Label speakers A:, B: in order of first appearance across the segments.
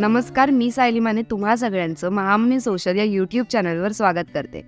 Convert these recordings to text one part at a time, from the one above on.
A: नमस्कार मी सायली माने तुम्हा सगळ्यांचं महामनी सोशल या यूट्यूब चॅनलवर स्वागत करते.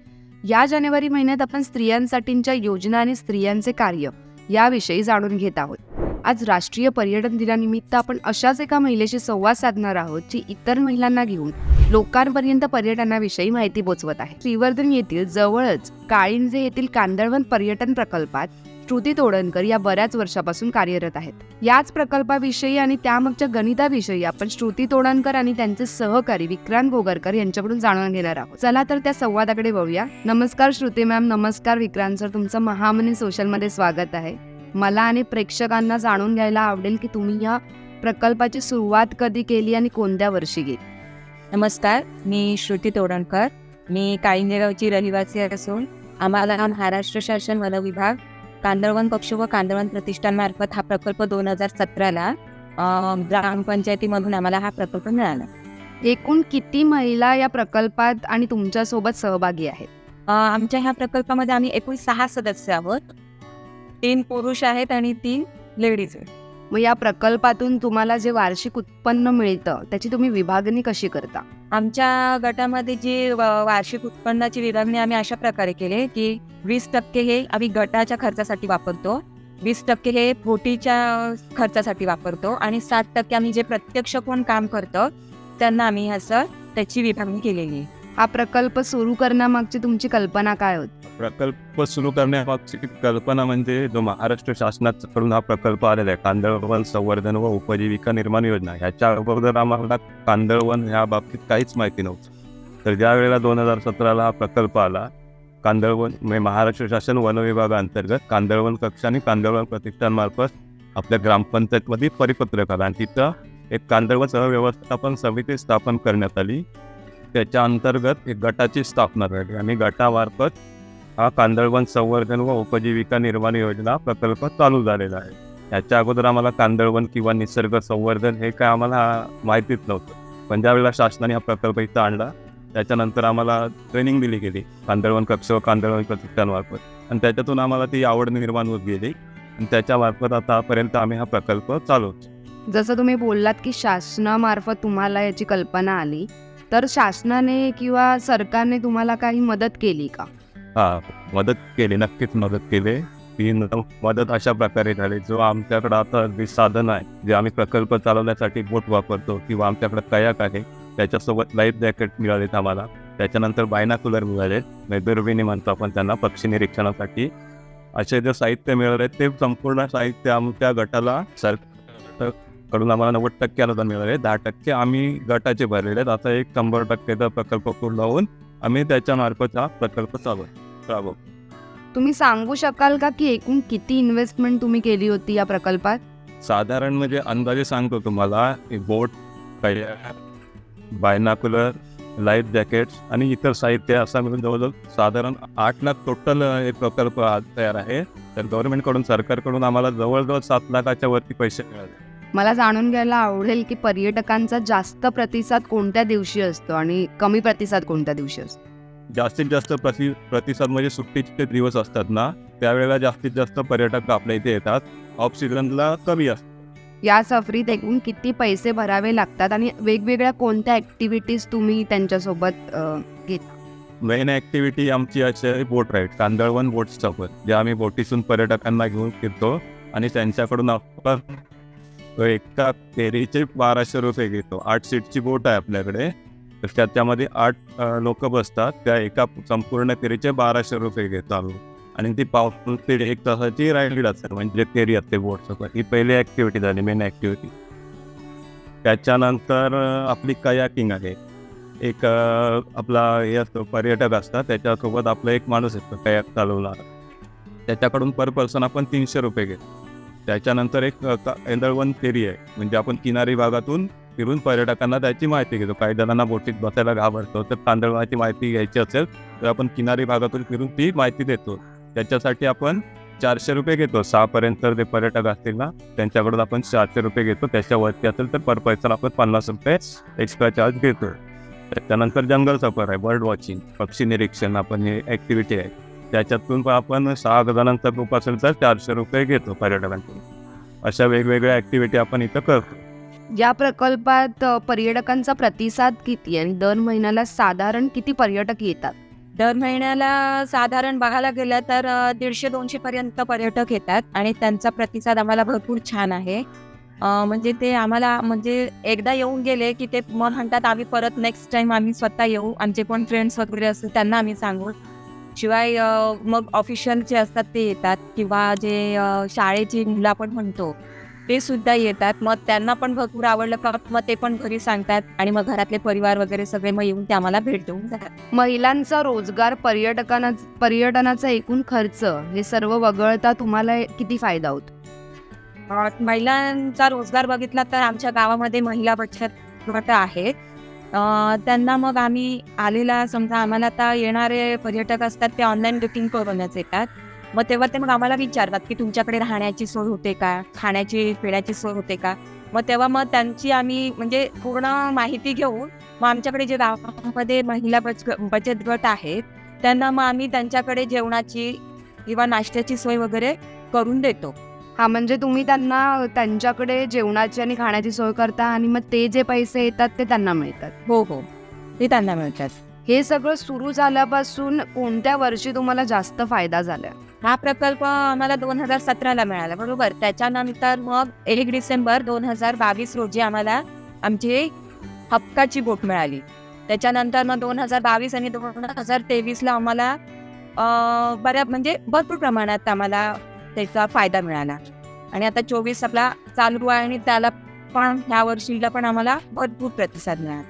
A: या जानेवारी महिन्यात आपण स्त्रियांसाठींच्या योजना आणि स्त्रियांचे कार्य याविषयी जाणून घेत आहोत. आज राष्ट्रीय पर्यटन दिनानिमित्त आपण अशाच एका महिलेशी संवाद साधणार आहोत जी इतर महिलांना घेऊन लोकांपर्यंत पर्यटनाविषयी माहिती पोचवत आहे. श्रीवर्धन येथील जवळच काळिंजे येथील कांदळवन पर्यटन प्रकल्पात श्रुती तोडणकर या बऱ्याच वर्षापासून कार्यरत आहेत. याच प्रकल्पाविषयी आणि त्यामागच्या गणिताविषयी आपण श्रुती तोडणकर आणि त्यांचे सहकारी विक्रांत गोगरकर यांच्याकडून जाणून घेणार आहोत. चला तर त्या संवादाकडे वळूया. नमस्कार श्रुती मॅम नमस्कार विक्रांत सर तुमचं महामनी सोशलमध्ये स्वागत आहे. मला आणि प्रेक्षकांना जाणून घ्यायला आवडेल की तुम्ही या प्रकल्पाची सुरुवात कधी केली आणि कोणत्या वर्षी गेली?
B: नमस्कार मी श्रुती तोडणकर. मी काळिंजेगावची रहिवासी असून आम्हाला महाराष्ट्र शासन वन विभाग कांदळवन पक्ष व कांदळवन प्रतिष्ठानमार्फत हा प्रकल्प दोन हजार सतराला ग्रामपंचायतीमधून आम्हाला हा प्रकल्प मिळाला.
A: एकूण किती महिला या प्रकल्पात आणि तुमच्यासोबत सहभागी आहेत?
B: आमच्या ह्या प्रकल्पामध्ये आम्ही एकूण सहा सदस्य आहोत. तीन पुरुष आहेत आणि तीन लेडीज आहेत.
A: मग या प्रकल्पातून तुम्हाला जे वार्षिक उत्पन्न मिळतं त्याची तुम्ही विभागणी कशी करता?
B: आमच्या गटामध्ये जी व- वार्षिक उत्पन्नाची विभागणी आम्ही अशा प्रकारे केले की वीस टक्के हे आम्ही गटाच्या खर्चासाठी वापरतो वीस टक्के हे बोटीच्या खर्चासाठी वापरतो आणि सात टक्के आम्ही जे प्रत्यक्ष कोण काम करतो त्यांना आम्ही असं त्याची विभागणी केलेली आहे.
A: हा प्रकल्प सुरू करण्यामागची तुमची कल्पना काय होती?
C: प्रकल्प सुरू करण्यामागची कल्पना म्हणजे जो महाराष्ट्र शासनाकडून हा प्रकल्प आलेला आहे कांदळवन संवर्धन व उपजीविका निर्माण योजना. ह्याच्या अगोदर आम्हाला कांदळवन ह्या बाबतीत काहीच माहिती नव्हतं. तर ज्या वेळेला दोन हजार सतराला हा प्रकल्प आला कांदळवन म्हणजे महाराष्ट्र शासन वन विभागाअंतर्गत कांदळवन कक्ष आणि कांदळवन प्रतिष्ठानमार्फत आपल्या ग्रामपंचायतमध्ये परिपत्रक आला. आणि तिथं एक कांदळवन सहव्यवस्थापन समिती स्थापन करण्यात आली. त्याच्या अंतर्गत एक गटाची स्थापना झाली आणि गटामार्फत हा कांदळवन संवर्धन व उपजीविका निर्माण योजना प्रकल्प चालू झालेला आहे. याच्या अगोदर आम्हाला कांदळवन किंवा निसर्ग संवर्धन हे काय आम्हाला माहितीच नव्हतं. पण ज्यावेळेला शासनाने हा प्रकल्प इथं आणला त्याच्यानंतर आम्हाला ट्रेनिंग दिली गेली कांदळवन कक्ष व कांदळवन प्रतिष्ठानमार्फत. आणि त्याच्यातून आम्हाला ती आवड निर्माण होत गेली आणि त्याच्यामार्फत आतापर्यंत आम्ही हा प्रकल्प चालवतो
A: जसं तुम्ही बोललात की शासनामार्फत तुम्हाला याची कल्पना आली तर शासनाने किंवा सरकारने तुम्हाला काही मदत केली का?
C: हा मदत केली नक्कीच मदत केली. ती न- मदत अशा प्रकारे झाली जो आमच्याकडं आता जे साधन आहे जे आम्ही प्रकल्प चालवण्यासाठी बोट वापरतो किंवा आमच्याकडे कयाक आहे त्याच्यासोबत लाईफ जॅकेट मिळालेत आम्हाला. त्याच्यानंतर बायनाकुलर मिळाले दुर्बिणी म्हणतो आपण त्यांना पक्षी निरीक्षणासाठी. असे जे साहित्य मिळाले ते संपूर्ण साहित्य आमच्या गटाला सर कडून आम्हाला नव्वद टक्के अनुदान मिळाले दहा टक्के आम्ही गटाचे भरलेले आहेत. आता एक शंभर टक्केचा प्रकल्प पूर्ण होऊन आम्ही त्याच्या मार्फत हा प्रकल्प चालू राबव
A: तुम्ही सांगू शकाल का की एकूण किती इन्व्हेस्टमेंट तुम्ही केली होती या प्रकल्पात?
C: साधारण म्हणजे अंदाजे सांगतो तुम्हाला बोट बायनाकुलर लाईफ जॅकेट्स आणि इतर साहित्य असं मिळून जवळजवळ साधारण आठ लाख टोटल एक प्रकल्प तयार आहे. तर गव्हर्नमेंटकडून सरकारकडून आम्हाला जवळजवळ सात लाखाच्या वरती पैसे मिळाले.
A: मला जाणून घ्यायला आवडेल की पर्यटकांचा जास्त प्रतिसाद कोणत्या दिवशी असतो आणि कमी प्रतिसाद कोणत्या दिवशी असतो?
C: जास्तीत जास्त प्रति प्रतिसाद म्हणजे सुट्टीचे दिवस असतात ना त्यावेळेला जास्तीत जास्त पर्यटक आपल्या इथे येतात. ऑफ सीझनला कमी असतात
A: या सफरीत एकूण किती पैसे भरावे लागतात आणि वेगवेगळ्या कोणत्या ऍक्टिव्हिटीज तुम्ही त्यांच्यासोबत घेता?
C: मेन ॲक्टिव्हिटी आमची आहे बोट राईड कांदळवन बोट सफर जे आम्ही बोटीतून पर्यटकांना घेऊन फिरतो आणि त्यांच्याकडून आपण एका फेरीचे बाराशे रुपये घेतो. आठ सीटची बोट आहे आपल्याकडे. तर त्याच्यामध्ये आठ लोक बसतात. त्या एका संपूर्ण फेरीचे बाराशे रुपये घेतो आम्ही. आणि ती पाऊस ते एक तासाची राईड असते. म्हणजे फेरी असते बोट ही पहिली ऍक्टिव्हिटी झाली मेन ऍक्टिव्हिटी त्याच्यानंतर आपली कयाकिंग आहे. एक आपला हे असतो पर्यटक असतात. त्याच्यासोबत आपला एक माणूस असतो कयाक चालवणार. त्याच्याकडून पर पर्सन आपण तीनशे रुपये घेतो. त्याच्यानंतर एक एंदळवन फेरी आहे. म्हणजे आपण किनारी भागातून फिरून पर्यटकांना त्याची माहिती घेतो. काही जणांना बोटीत बसायला घाबरतो. तर तांदळवनाची माहिती घ्यायची असेल तर आपण किनारी भागातून फिरून ती माहिती देतो. त्याच्यासाठी आपण चारशे रुपये घेतो. सहापर्यंत जे पर्यटक असतील ना त्यांच्याकडून आपण चारशे रुपये घेतो. त्याच्यावरती असेल तर पर पर्सन आपण पन्नास रुपये एक्स्ट्रा चार्ज घेतो. त्यानंतर जंगल सफर आहे. बर्ड वॉचिंग पक्षी निरीक्षण आपण हे ॲक्टिव्हिटी आहे. त्याच्यातून पण आपण सहा जणांचा ग्रुप असेल तर चारशे रुपये घेतो पर्यटकांकडून. अशा वेगवेगळ्या ॲक्टिव्हिटी आपण इथं करतो.
A: या प्रकल्पात अ, पर्यटकांचा प्रतिसाद किती आणि दर महिन्याला साधारण किती पर्यटक येतात?
B: दर महिन्याला साधारण बघायला गेलं तर अ, दीडशे दोनशे पर्यंत पर्यटक येतात आणि त्यांचा प्रतिसाद आम्हाला भरपूर छान आहे. अ, म्हणजे ते आम्हाला म्हणजे एकदा येऊन गेले की ते मग म्हणतात आम्ही परत नेक्स्ट टाइम आम्ही स्वतः येऊ. आमचे कोण फ्रेंड्स वगैरे असतील त्यांना आम्ही सांगू. शिवाय मग ऑफिशियल जे असतात ते येतात किंवा जे शाळेची मुलं आपण म्हणतो ते सुद्धा येतात. मग त्यांना पण भरपूर आवडलं का मग ते पण घरी सांगतात आणि मग घरातले परिवार वगैरे सगळे मग येऊन ते आम्हाला भेट देऊन जातात.
A: महिलांचा रोजगार पर्यटकांना पर्यटनाचा एकूण खर्च हे सर्व वगळता तुम्हाला किती फायदा होतो?
B: महिलांचा रोजगार बघितला तर आमच्या गावामध्ये महिला बचत गट आहेत अ, त्यांना मग आम्ही आलेला समजा आम्हाला आता येणारे पर्यटक असतात ते ऑनलाईन बुकिंग करूनच येतात. मग तेव्हा ते मग आम्हाला विचारतात की तुमच्याकडे राहण्याची सोय होते का? खाण्याची पिण्याची सोय होते का? मग तेव्हा मग त्यांची आम्ही म्हणजे पूर्ण माहिती घेऊन मग आमच्याकडे जे गावामध्ये महिला बच बचत गट आहेत त्यांना मग आम्ही त्यांच्याकडे जेवणाची किंवा नाश्त्याची सोय वगैरे करून देतो.
A: हा म्हणजे तुम्ही त्यांना त्यांच्याकडे जेवणाची आणि खाण्याची सोय करता आणि मग ते जे पैसे येतात ते त्यांना मिळतात.
B: हो हो. ते त्यांना मिळतात.
A: हे सगळं सुरू झाल्यापासून कोणत्या वर्षी तुम्हाला जास्त फायदा झाला?
B: हा प्रकल्प आम्हाला दोन हजार सतराला मिळाला बरोबर. त्याच्यानंतर मग एक डिसेंबर दोन हजार बावीस रोजी आम्हाला आमची हक्काची बोट मिळाली. त्याच्यानंतर मग दोन हजार बावीस आणि दोन हजार तेवीसला आम्हाला बऱ्या म्हणजे भरपूर प्रमाणात आम्हाला त्याचा फायदा मिळाला. आणि आता चोवीस आपला चालू आहे आणि त्याला पण ह्या वर्षीला पण आम्हाला भरपूर प्रतिसाद मिळाला.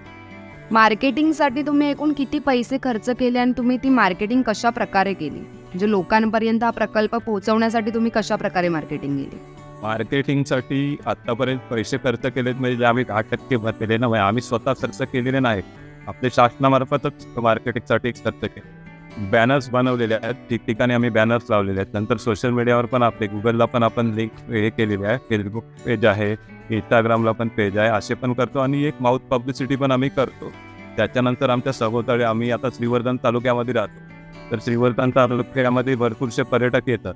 A: मार्केटिंगसाठी तुम्ही एकूण किती पैसे खर्च केले आणि तुम्ही ती मार्केटिंग कशा प्रकारे केली? म्हणजे लोकांपर्यंत हा प्रकल्प पोहोचवण्यासाठी तुम्ही कशा प्रकारे मार्केटिंग केली?
C: मार्केटिंगसाठी आतापर्यंत पैसे खर्च केलेत म्हणजे आम्ही दहा टक्के भरलेले ना आम्ही स्वतः खर्च केलेले नाही. आपले शासनामार्फतच मार्केटिंगसाठी खर्च केले. बॅनर्स बनवलेले आहेत. ठिकठिकाणी आम्ही बॅनर्स लावलेले आहेत. नंतर सोशल मीडियावर पण आपले गुगलला पण आपण लिंक हे केलेली आहे. फेसबुक पेज आहे इंस्टाग्रामला पण पेज आहे. असे पण करतो आणि एक माउथ पब्लिसिटी पण आम्ही करतो. त्याच्यानंतर आमच्या सभोवताळी आम्ही आता श्रीवर्धन तालुक्यामध्ये राहतो. तर श्रीवर्धन तालुक्यामध्ये भरपूरसे पर्यटक येतात.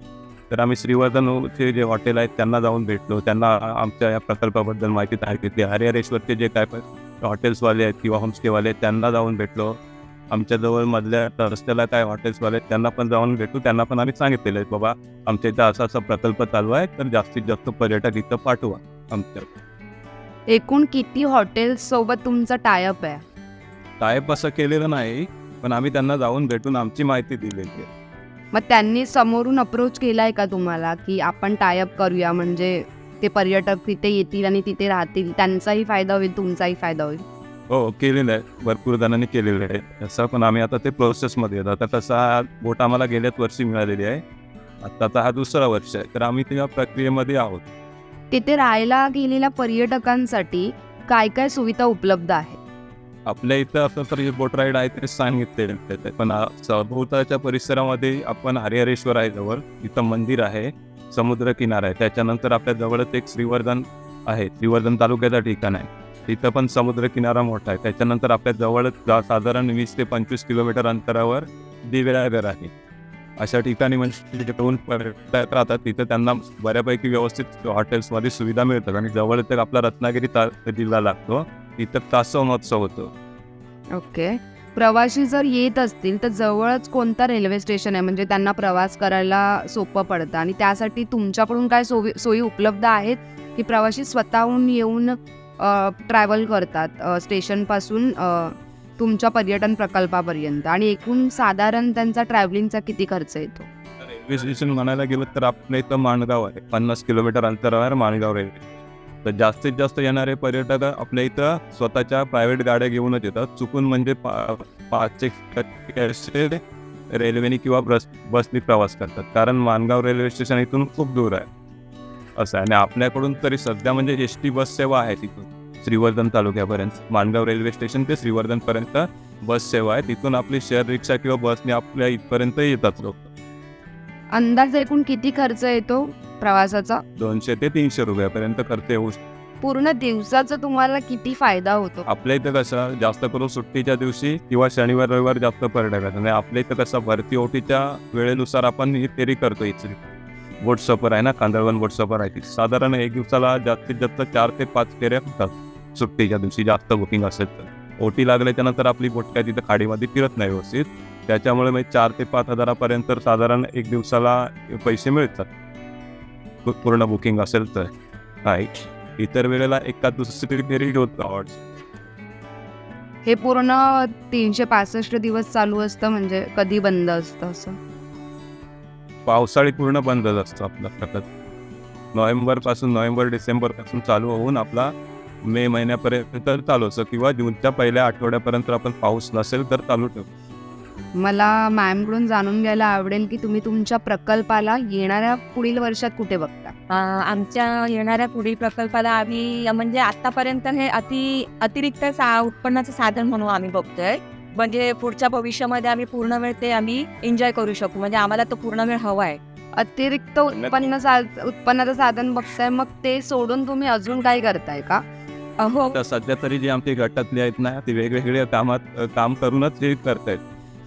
C: तर आम्ही श्रीवर्धनचे जे हॉटेल आहेत त्यांना जाऊन भेटलो. त्यांना आमच्या या प्रकल्पाबद्दल माहिती सांगितली हरिहरेश्वरचे जे काय पण हॉटेल्सवाले आहेत किंवा होमस्टेवाले आहेत त्यांना जाऊन भेटलो. आमच्या जवळ मधल्या रस्त्याला काय हॉटेल्सवाले त्यांना पण जाऊन भेटू. त्यांना पण आम्ही सांगितलेलं आहे बाबा आमच्या इथं असा असा प्रकल्प चालू आहे तर जास्तीत जास्त पर्यटक इथं पाठवा आमच्या.
A: एकूण किती हॉटेल्स सोबत तुमचा टायअप आहे?
C: टायप असं केलेलं नाही पण आम्ही त्यांना जाऊन भेटून आमची माहिती दिलेली आहे.
A: मग त्यांनी समोरून अप्रोच केलाय का तुम्हाला की आपण टायअप करूया म्हणजे ते पर्यटक तिथे येतील आणि तिथे राहतील त्यांचाही फायदा होईल तुमचाही फायदा होईल?
C: हो केलेलं आहे. भरपूर जणांनी केलेलं आहे. तसं पण आम्ही आता ते प्रोसेसमध्ये येतो आता तसा हा बोट आम्हाला गेल्याच वर्षी मिळालेली आहे. आत्ताचा हा दुसरा वर्ष आहे. तर आम्ही त्या प्रक्रियेमध्ये आहोत.
A: तिथे राहायला गेलेल्या पर्यटकांसाठी काय काय सुविधा उपलब्ध आहेत?
C: आपल्या इथं असं तर बोट राईड आहे ते सांगितलेलं आहे. पण सभोवतालच्या परिसरामध्ये आपण हरिहरेश्वर आहे जवळ. इथं मंदिर आहे. समुद्र किनारा आहे. त्याच्यानंतर आपल्या जवळच एक श्रीवर्धन आहे. श्रीवर्धन तालुक्याचं ठिकाण आहे. तिथं पण समुद्र किनारा मोठा आहे. त्याच्यानंतर आपल्या जवळच साधारण वीस ते पंचवीस किलोमीटर अंतरावर दिवेळागर आहे. अशा ठिकाणी म्हणजे दोन पर्यटक राहतात तिथं त्यांना बऱ्यापैकी व्यवस्थित हॉटेल्समध्ये सुविधा मिळतात. आणि जवळ तर आपला रत्नागिरी ता जिल्हा लागतो. तिथं तासव महोत्सव होतो.
A: ओके. प्रवासी जर येत असतील तर जवळच कोणता रेल्वे स्टेशन आहे? म्हणजे त्यांना प्रवास करायला सोपं पडतं. आणि त्यासाठी तुमच्याकडून काय सोयी सोयी उपलब्ध आहेत? की प्रवासी स्वतःहून येऊन ट्रॅव्हल करतात स्टेशनपासून तुमच्या पर्यटन प्रकल्पापर्यंत. आणि एकूण साधारण त्यांचा ट्रॅव्हलिंगचा किती खर्च येतो?
C: रेल्वे स्टेशन म्हणायला गेलं तर आपल्या इथं माणगाव आहे. पन्नास किलोमीटर अंतरावर माणगाव रेल्वे तर जास्तीत जास्त येणारे पर्यटक आपल्या इथं स्वतःच्या प्रायव्हेट गाड्या घेऊनच येतात. चुकून म्हणजे पा पाच रेल्वेने किंवा बस बसने प्रवास करतात. कारण माणगाव रेल्वे स्टेशन इथून खूप दूर आहे. असं आहे. आणि आपल्याकडून तरी सध्या म्हणजे एस टी बस सेवा आहे तिथून. श्रीवर्धन तालुक्यापर्यंत. माणगाव रेल्वे स्टेशन ते श्रीवर्धनपर्यंत बस सेवा आहे. तिथून आपली शेअर रिक्षा किंवा बसने आपल्या इथपर्यंत येतात लोक.
A: अंदाज एकूण किती खर्च येतो प्रवासाचा?
C: दोनशे ते तीनशे रुपयापर्यंत खर्च येऊ शकतो.
A: पूर्ण दिवसाचा तुम्हाला किती फायदा होतो?
C: आपल्या इथं कसं जास्त करून सुट्टीच्या दिवशी किंवा शनिवार रविवार जास्त पर्यटक आपल्या इथं कसं भरती ओटीच्या वेळेनुसार आपण ही फेरी करतो इथली. बोट आहे ना कांदळवन बोट आहे. साधारण एक दिवसाला जास्तीत जास्त चार ते पाच फेऱ्या होतात सुट्टीच्या दिवशी जास्त बुकिंग असेल तर. ओटी लागल्याच्या नंतर आपली बोट काय तिथं खाडीमध्ये फिरत नाही व्यवस्थित. त्याच्यामुळे मग चार ते पाच हजारापर्यंत साधारण एक दिवसाला पैसे मिळतात. पूर्ण बुकिंग असेल तर. काय इतर वेळेला एका दुसरी फेरी होत आवडते
A: हे पूर्ण तीनशे पासष्ट दिवस चालू असतं म्हणजे कधी बंद असतं असं?
C: पावसाळी पूर्ण बंदच असतो आपला प्रकल्प नोव्हेंबरपासून नोव्हेंबर डिसेंबरपासून चालू होऊन आपला मे महिन्यापर्यंत चालू असतो किंवा जूनच्या पहिल्या आठवड्यापर्यंत आपण पाऊस नसेल तर चालू ठेवू
A: मला मॅमकडून जाणून घ्यायला आवडेल की तुम्ही तुमच्या प्रकल्पाला येणाऱ्या पुढील वर्षात कुठे बघता?
B: आमच्या येणाऱ्या पुढील प्रकल्पाला आम्ही म्हणजे आतापर्यंत हे अति अतिरिक्त सा उत्पन्नाचं साधन म्हणून आम्ही बघतोय. म्हणजे पुढच्या भविष्यामध्ये आम्ही पूर्ण वेळ ते आम्ही एन्जॉय करू शकू. म्हणजे आम्हाला तो पूर्ण वेळ हवा आहे
A: अतिरिक्त उत्पन्न सा उत्पन्नाचं साधन बघताय मग ते सोडून तुम्ही अजून काय करताय का?
B: हो
C: तर सध्या तरी जी आमची गटातली आहेत ना ती वेगवेगळ्या कामात काम करूनच हे करतायत.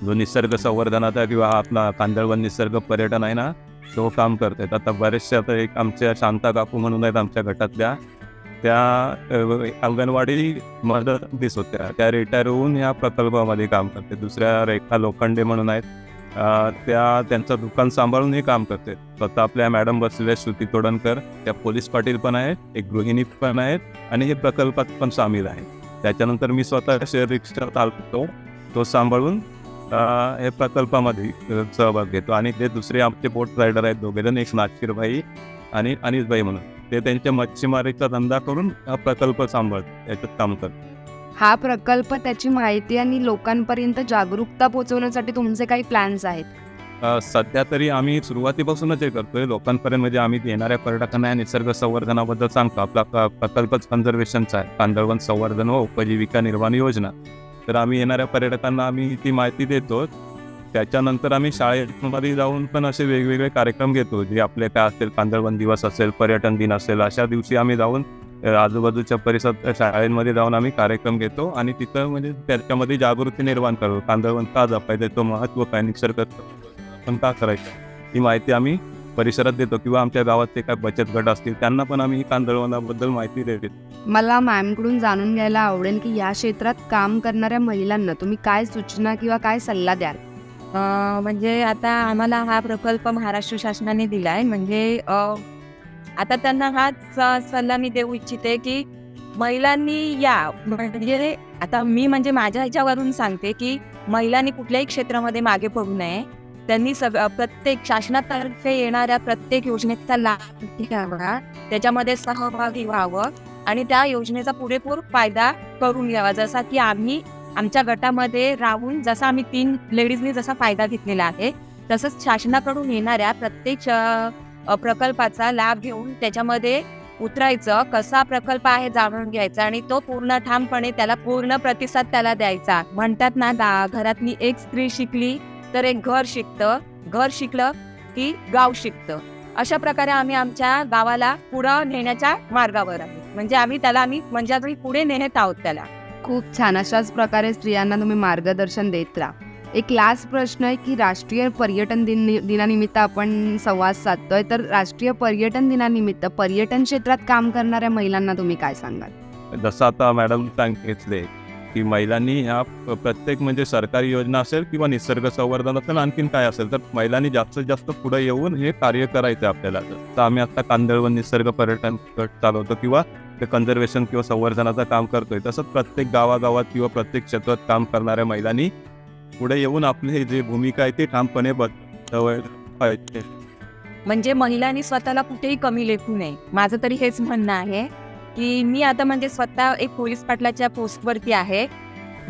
C: जो निसर्ग संवर्धनाचा किंवा आपला कांदळवन निसर्ग पर्यटन आहे ना तो काम करतायत. आता बरेचसे आता एक आमच्या शांता काकू म्हणून आहेत आमच्या गटातल्या. त्या अ, अंगणवाडी मदतनीस होत्या. त्या रिटायर होऊन या प्रकल्पामध्ये काम करते. दुसऱ्या रेखा लोखंडे म्हणून आहेत. त्या त्यांचं दुकान सांभाळून हे काम करते. स्वतः आपल्या मॅडम बसलेल्या श्रुती तोडणकर त्या पोलीस पाटील पण आहेत एक गृहिणी पण आहेत आणि हे प्रकल्पात पण सामील आहे त्याच्यानंतर मी स्वतः शेअर रिक्षा चालवतो. तो सांभाळून हे प्रकल्पामध्ये सहभाग घेतो. आणि ते दुसरे आमचे बोट रायडर आहेत दोघेजण एक नागशीरभाई आणि अनिसभाई म्हणून. ते त्यांच्या मच्छीमारीचा धंदा करून हा प्रकल्प सांभाळतात याच्यात काम करतात
A: हा प्रकल्प त्याची माहिती आणि लोकांपर्यंत जागरूकता पोहोचवण्यासाठी तुमचे काही प्लॅन्स आहेत?
C: सध्या तरी आम्ही सुरुवातीपासूनच हे करतोय. लोकांपर्यंत म्हणजे आम्ही येणाऱ्या पर्यटकांना या निसर्ग संवर्धनाबद्दल सांगतो. आपला प्रकल्पच कन्झर्वेशनचा आहे. कांदळवन संवर्धन व उपजीविका निर्माण योजना. तर आम्ही येणाऱ्या पर्यटकांना आम्ही ती माहिती देतो त्याच्यानंतर आम्ही शाळेमध्ये जाऊन पण असे वेगवेगळे कार्यक्रम घेतो. जे आपले काय असेल कांदळवन दिवस असेल पर्यटन दिन असेल अशा दिवशी आम्ही जाऊन आजूबाजूच्या परिसरात शाळेमध्ये जाऊन आम्ही कार्यक्रम घेतो आणि तिथं म्हणजे त्याच्यामध्ये जागृती निर्माण करतो. कांदळवन का जपायचं तो महत्त्व काय निसर्ग पण का करायचं ही माहिती आम्ही परिसरात देतो किंवा आमच्या गावात ते काय बचत गट असतील त्यांना पण आम्ही कांदळवनाबद्दल माहिती देतो.
A: मला मॅमकडून जाणून घ्यायला आवडेल की या क्षेत्रात काम करणाऱ्या महिलांना तुम्ही काय सूचना किंवा काय सल्ला द्याल?
B: म्हणजे आता आम्हाला हा प्रकल्प महाराष्ट्र शासनाने दिलाय. म्हणजे आता त्यांना हाच सल्ला मी देऊ इच्छिते की महिलांनी या. म्हणजे आता मी म्हणजे माझ्या ह्याच्यावरून सांगते की महिलांनी कुठल्याही क्षेत्रामध्ये मागे पडू नये. त्यांनी सग प्रत्येक शासनातर्फे येणाऱ्या प्रत्येक योजनेचा लाभ घ्यावा. त्याच्यामध्ये सहभागी व्हावं आणि त्या योजनेचा पुरेपूर फायदा करून घ्यावा. जसा की आम्ही आमच्या गटामध्ये राहून जसा आम्ही तीन लेडीजनी जसा फायदा घेतलेला आहे तसंच शासनाकडून येणाऱ्या प्रत्येक प्रकल्पाचा लाभ घेऊन त्याच्यामध्ये उतरायचं कसा प्रकल्प आहे जाणून घ्यायचा आणि तो पूर्ण ठामपणे त्याला पूर्ण प्रतिसाद त्याला द्यायचा. म्हणतात ना दा घरातली एक स्त्री शिकली तर एक घर शिकतं. घर शिकलं की गाव शिकतं. अशा प्रकारे आम्ही आमच्या गावाला पुढं नेण्याच्या मार्गावर आहे म्हणजे आम्ही त्याला आम्ही म्हणजे पुढे नेत आहोत त्याला.
A: खूप छान अशाच प्रकारे स्त्रियांना तुम्ही मार्गदर्शन देत राहा. एक लास्ट प्रश्न आहे की राष्ट्रीय पर्यटन दिन दिनानिमित्त आपण संवाद साधतोय तर राष्ट्रीय पर्यटन दिनानिमित्त पर्यटन क्षेत्रात काम करणाऱ्या महिलांना तुम्ही काय सांगाल?
C: जसं आता मॅडम सांगितले की महिलांनी ह्या प्रत्येक म्हणजे सरकारी योजना असेल किंवा निसर्ग संवर्धन असेल आणखीन काय असेल तर महिलांनी जास्तीत जास्त पुढे येऊन हे कार्य करायचं आपल्याला. तर आम्ही आता कांदळवन निसर्ग पर्यटन गट चालवतो किंवा कन्झर्वेशन किंवा संवर्धनाचं काम करतोय. तसंच प्रत्येक गावागावात किंवा प्रत्येक क्षेत्रात काम करणाऱ्या महिलांनी पुढे येऊन आपली जी भूमिका आहे ती ठामपणे पाहिजे
B: म्हणजे महिलांनी स्वतःला कुठेही कमी लेखू नये. माझं तरी हेच म्हणणं आहे की मी आता म्हणजे स्वतः एक पोलीस पाटलाच्या पोस्टवरती आहे.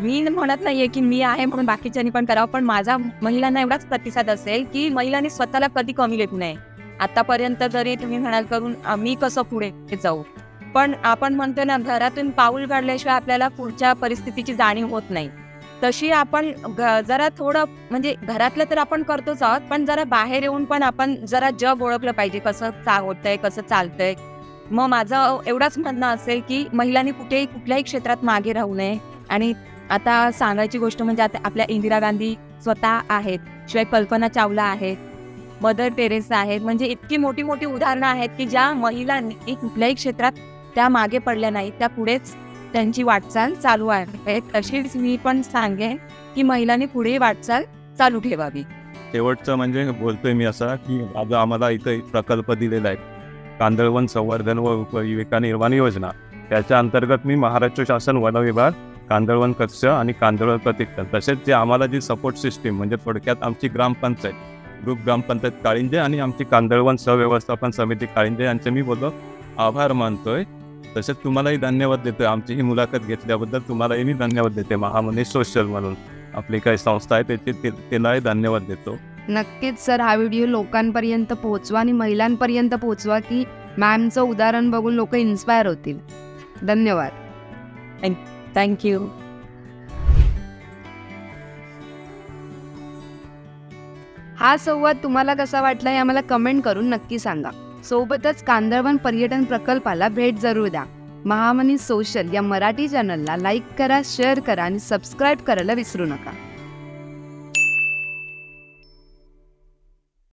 B: मी म्हणत नाहीये की मी आहे म्हणून बाकीच्यांनी पण करावं पण माझा महिलांना एवढाच प्रतिसाद असेल की महिलांनी स्वतःला कधी कमी लेखू नये. आतापर्यंत जरी तुम्ही म्हणाल करून मी कसं पुढे जाऊ? पण आपण म्हणतो ना घरातून पाऊल काढल्याशिवाय आपल्याला पुढच्या परिस्थितीची जाणीव होत नाही. तशी आपण घ- जरा थोडं म्हणजे घरातलं तर आपण करतोच आहोत पण जरा बाहेर येऊन पण आपण जरा जग ओळखलं पाहिजे कसं चा होतंय कसं चालतंय. मग माझं एवढाच म्हणणं असेल की महिलांनी कुठेही कुठल्याही क्षेत्रात मागे राहू नये. आणि आता सांगायची गोष्ट म्हणजे आता आपल्या इंदिरा गांधी स्वतः आहेत शिवाय कल्पना चावला आहेत मदर टेरेसा आहेत म्हणजे इतकी मोठी मोठी उदाहरणं आहेत की ज्या महिलांनी कुठल्याही क्षेत्रात त्या मागे पडल्या नाहीत त्या पुढेच त्यांची वाटचाल चालू आहे. तशीच मी पण सांगेन की महिलांनी पुढे वाटचाल चालू ठेवावी.
C: शेवटचं म्हणजे बोलतोय मी असा की आज आम्हाला इथं एक प्रकल्प दिलेला आहे. कांदळवन संवर्धन व उपजीविका योजना. त्याच्या अंतर्गत मी महाराष्ट्र शासन वन विभाग कांदळवन कक्ष आणि कांदळवन प्रतिष्ठान तसेच जे आम्हाला जी सपोर्ट सिस्टीम म्हणजे थोडक्यात आमची ग्रामपंचायत ग्रुप ग्रामपंचायत काळिंजे आणि आमची कांदळवन सहव्यवस्थापन समिती काळिंजे यांचे मी बोलतो आभार मानतोय. तसेच तुम्हालाही धन्यवाद देतोय. आमची ही मुलाखत घेतल्याबद्दल तुम्हालाही मी धन्यवाद देते महामनी सोशल म्हणून. आपली काही संस्था आहे त्याची ते- तिलाही धन्यवाद देतो.
A: नक्कीच सर हा व्हिडिओ लोकांपर्यंत पोहोचवा आणि महिलांपर्यंत पोहोचवा की मॅमचं उदाहरण बघून लोक इन्स्पायर होतील. धन्यवाद.
B: थँक्यू
A: हा संवाद तुम्हाला कसा वाटला हे आम्हाला कमेंट करून नक्की सांगा. सोबतच कांदळवन पर्यटन प्रकल्पाला भेट जरूर द्या. महामनी सोशल या मराठी चॅनलला लाईक करा शेअर करा आणि सबस्क्राईब करायला विसरू नका.